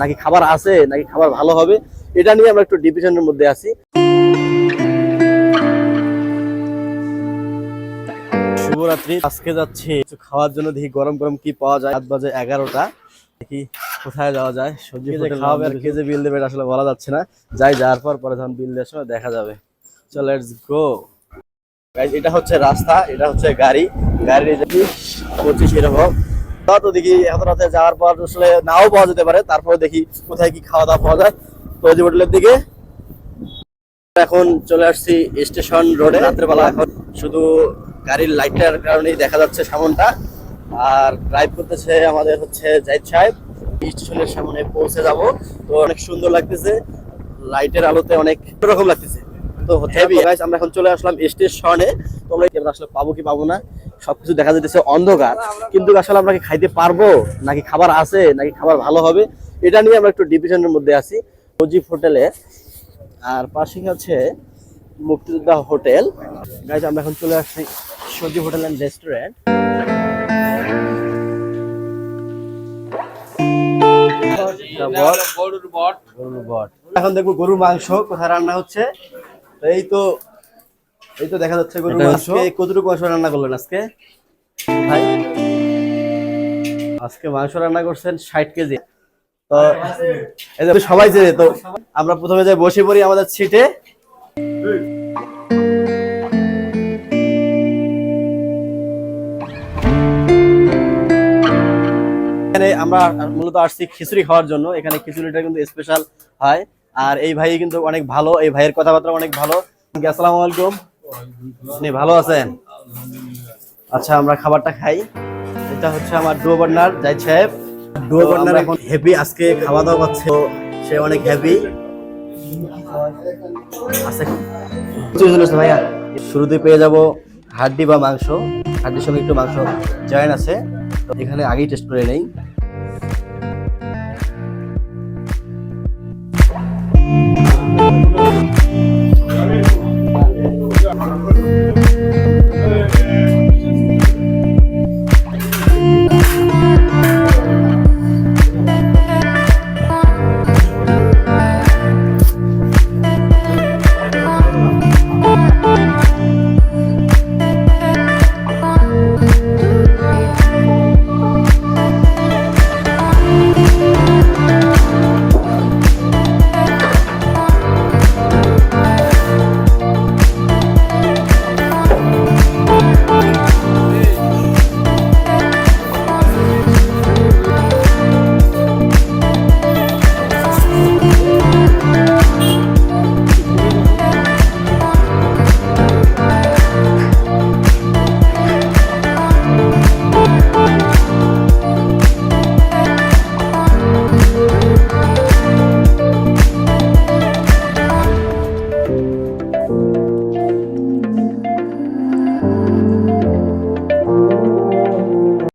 নাকি খাবার আছে নাকি খাবার ভালো হবে এটা নিয়ে আমরা একটু ডিভিশনের মধ্যে আছি। শুভরাত্রি আজকে যাচ্ছি কিছু খাওয়ার জন্য দেখি গরম গরম কি পাওয়া যায়। রাত বাজে এগারোটা দেখি কোথায় যাওয়া যায়। সবজি খাওয়াবে আর কে। যে বিল দেবে আসলে বলা যাচ্ছে না। যাই যাওয়ার পর পরে যখন বিল দেওয়ার সময় দেখা যাবে। চল লেটস গো এটা হচ্ছে রাস্তা এটা হচ্ছে গাড়ি। গাড়ি পঁচিশ এরকম। তো দেখি এত রাতে যাওয়ার পর আসলে নাও পাওয়া যেতে পারে তারপর দেখি কোথায় কি খাওয়া দাওয়া পাওয়া যায়। তো হোটেলের দিকে এখন চলে আসছি স্টেশন রোডে। রাত্রেবেলা এখন শুধু গাড়ির লাইটটার কারণেই দেখা যাচ্ছে সামনটা। আর ড্রাইভ করতেছে আমাদের হচ্ছে জাহিদ সাহেব। স্টেশনের সামনে পৌঁছে যাব। তো অনেক সুন্দর লাগতেছে, লাইটের আলোতে অনেক রকম লাগতেছে। তো গাইস আমরা এখন চলে আসলাম স্টেশনে তো আমরা আমরা আসলে পাবো কি পাবো না সবকিছু দেখা যাচ্ছে অন্ধকার। কিন্তু আসলে আমরা কি খাইতে পারব? নাকি খাবার আছে? নাকি খাবার ভালো হবে? এটা নিয়ে আমরা একটু ডিভিশনের মধ্যে আছি। সজীব হোটেলে। আর পাশে আছে মুক্তিযোদ্ধা হোটেল। গাইজ আমরা এখন চলে আসছি সজীব হোটেল অ্যান্ড রেস্টুরেন্ট গরুর বট। এখন দেখব গরুর মাংস কোথায় রান্না হচ্ছে। এই তো এই তো দেখা যাচ্ছে গরুর মাংস। কতটুকু মাংস রান্না করলেন আজকে? ভাই আজকে মাংস রান্না করছেন ষাট কেজি। তো এই যে সবাই জেনে তো আমরা প্রথমে যাই বসে পড়ি আমাদের সিটে এখানে আমরা মূলত আসছি খিচুড়ি খাওয়ার জন্য। এখানে খিচুড়িটা কিন্তু স্পেশাল হয়। আর এই ভাই কিন্তু অনেক ভালো এই ভাইয়ের কথাবার্তা অনেক ভালো। আসসালামু আলাইকুম? আপনি ভালো আছেন? আচ্ছা আমরা খাবারটা খাই। এটা হচ্ছে আমার ডুয়ো বার্নার জাহিদ সাহেব। ডুয়ো বার্নার এখন হেভি আজকে খাওয়া দাওয়া করছে। সে অনেক হেভি। ভাইয়া। শুরুতে পেয়ে যাব হাড্ডি বা মাংস। হাড্ডির সঙ্গে একটু মাংস জয়েন আছে। তো এখানে আগেই টেস্ট করে নেই।